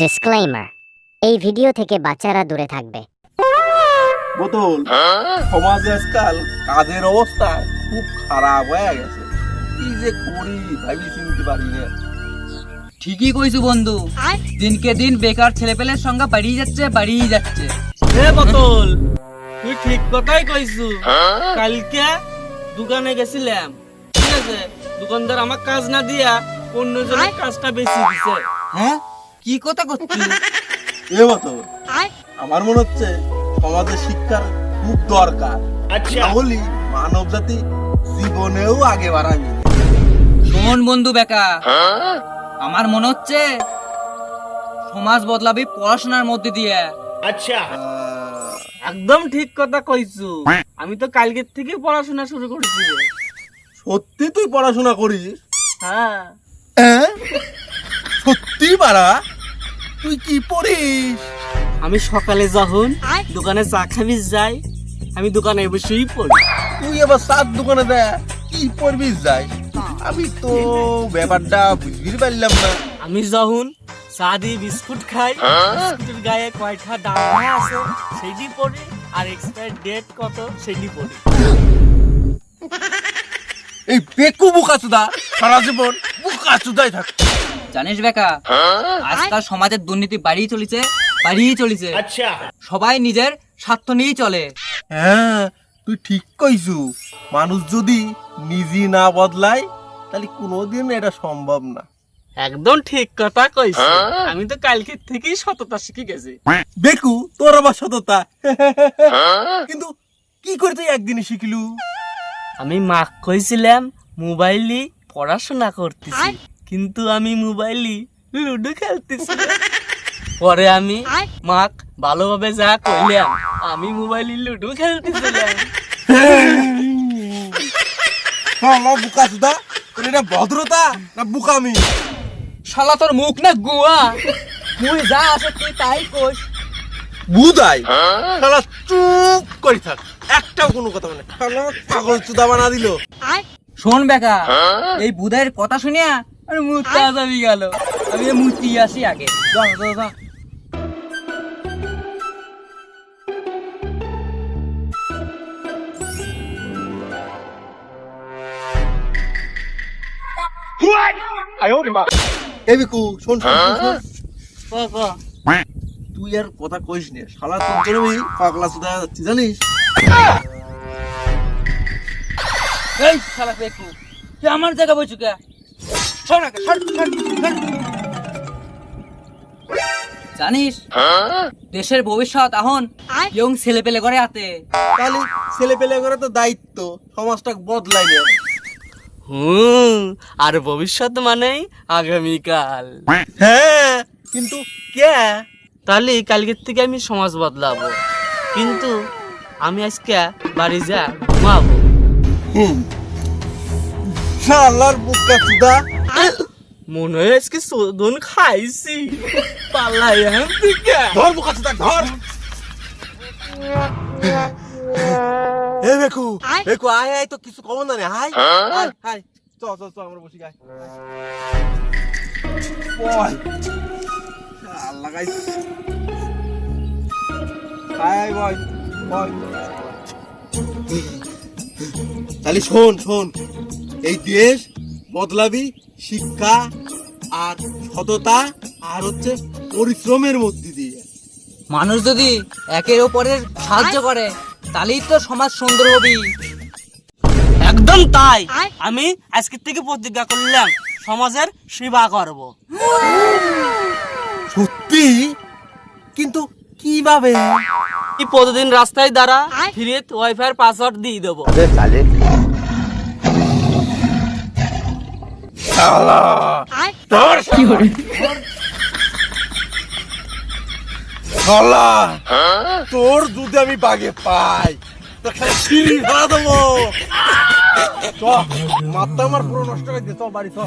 Disclaimer এই video থেকে বাচ্চারা দূরে থাকবে। বোতল সমাজে আজকাল কাজের অবস্থা খুব খারাপ হয়ে গেছে। কি যে করি ভাবি চিনতে পারি না ঠিকই কইছু বন্ধু। দিনকে দিন বেকার ছেলেপেলের সংখ্যা বাড়িয়ে যাচ্ছে বাড়িয়ে যাচ্ছে। হে বোতল তুই ঠিক কথাই কইছু। কালকে দোকানে গেছিলাম ঠিক আছে? দোকানদার আমার কাজ না দিয়া অন্যজনের কাজটা বেশি দিছে। হ্যাঁ? কি কথা করছিস? এ বোতল আমার মনে হচ্ছে সমাজে শিক্ষার খুব দরকার। তাহলে মানব জাতি জীবনেও আগে বাড়াবি। শোন বন্ধু বেকা আমার মনে হচ্ছে সমাজ বদলাবি পড়াশোনার মধ্যে দিয়ে। আচ্ছা। একদম ঠিক কথা কইছু। আমি তো কালকের থেকে পড়াশোনা শুরু করেছি সত্যি তুই পড়াশোনা করিস? হ্যাঁ। হ্যাঁ? সত্যি পারা তুই কি পড়িস? আমি সকালে যখন দোকানে চা খাবি যাই আমি দোকানে বসেই পড়ি। তুই এবার সাত দোকানে দে কি পড়বি যাই? আমি তো ব্যাপারটা বুঝতে পারলাম না। আমি যখন চা দিয়ে বিস্কুট খাই বিস্কুটের গায়ে কয়টা দানা আছে সেটি পড়ি আর এক্সপায়ার ডেট কত সেটি পড়ি। এই পেকু বুকা চুদা সারা জীবন বুকা চুদাই থাক জানিস বেকা? আজকাল সমাজের দুর্নীতি বাড়িয়ে চলেছে বাড়িয়ে চলেছে। আচ্ছা। সবাই নিজের স্বার্থ নিয়েই চলে। হ্যাঁ তুই ঠিক কইছু। মানুষ যদি নিজে না বদলায় তাহলে কোনোদিন এটা সম্ভব না। একদম ঠিক কথা কইছি। আমি তো কালকে থেকেই সততা শিখে গেছি। বেকু তোর আবার সততা। কিন্তু কি করে তুই একদিনে শিখলু? আমি মাক কইছিলাম মোবাইলই পড়াশোনা করতেছি। কিন্তু আমি মোবাইলই লুডো খেলতেছি। পরে আমি মাক ভালোভাবে যা কইলাম আমি মোবাইলই লুডো খেলতেছিলাম। আমার বুকা চুদা তোর এটা ভদ্রতা না বুকামি শালা তোর মুখ না গুয়া। মুই যা আছে তুই তাই কোষ বুদাই। শালা চুপ করে থাক। একটাও কোনো কথা মানে শালা পাগল চুদা বানা দিল। শোন বেকা এই বুধাইয়ের কথা শুনিয়া আর মুখটা যাবি গেল। আমি মূর্তি আসি আগে। যা। এই বিকু শোন শোন, শোন, শোন। ক, ক। তুই আর কথা কইস নে। শালা তোর জন্য পাগলা সুদা যাচ্ছি জানিস? এই শালা পেকু তুই আমার জায়গা বইছু কে? সর আগে, সর, সর, সর। জানিস দেশের ভবিষ্যৎ এখন ইয়ং ছেলে পেলে করে আতে তাহলে ছেলে পেলে করে তো দায়িত্ব সমাজটা বদলাই হুম আর ভবিষ্যৎ মানেই আগামীকাল। হ্যাঁ কিন্তু কে? তাহলে কালকের থেকে আমি সমাজ বদলাবো। কিন্তু আমি আজকে বাড়ি যা ঘুমাবো। শালার বুকা চুদা মনে হয় আজকে সোদন খাইছি। এখন থেকে ধর বুকা চুদা ধর। এ বেকু বেকু আয় আয় তো কিছু কমন না রে হাই হাই হাই চ চ চ আমরা বসি গাই বল আল্লাহ গাইস হাই বয় বয় তাহলে শোন শোন। এই দেশ বদলাবি শিক্ষা আর সততা আর হচ্ছে পরিশ্রমের মধ্যে দিয়ে। মানুষ যদি একের ওপরের সাহায্য করে তাহলেই তো সমাজ সুন্দর হবে। একদম তাই। আমি আজকে থেকে প্রতিজ্ঞা করলাম সমাজের সেবা করব। সত্যি? কিন্তু কীভাবে? এই প্রতিদিন রাস্তায় দ্বারা ফিরে ওয়াইফাই পাসওয়ার্ড দিয়ে দেবো। শালা। তোর দুধে আমি বাগে পাই। তো সিঁড়ি দেবো। মাথা আমার পুরো নষ্ট করে যেত বাড়ি চল।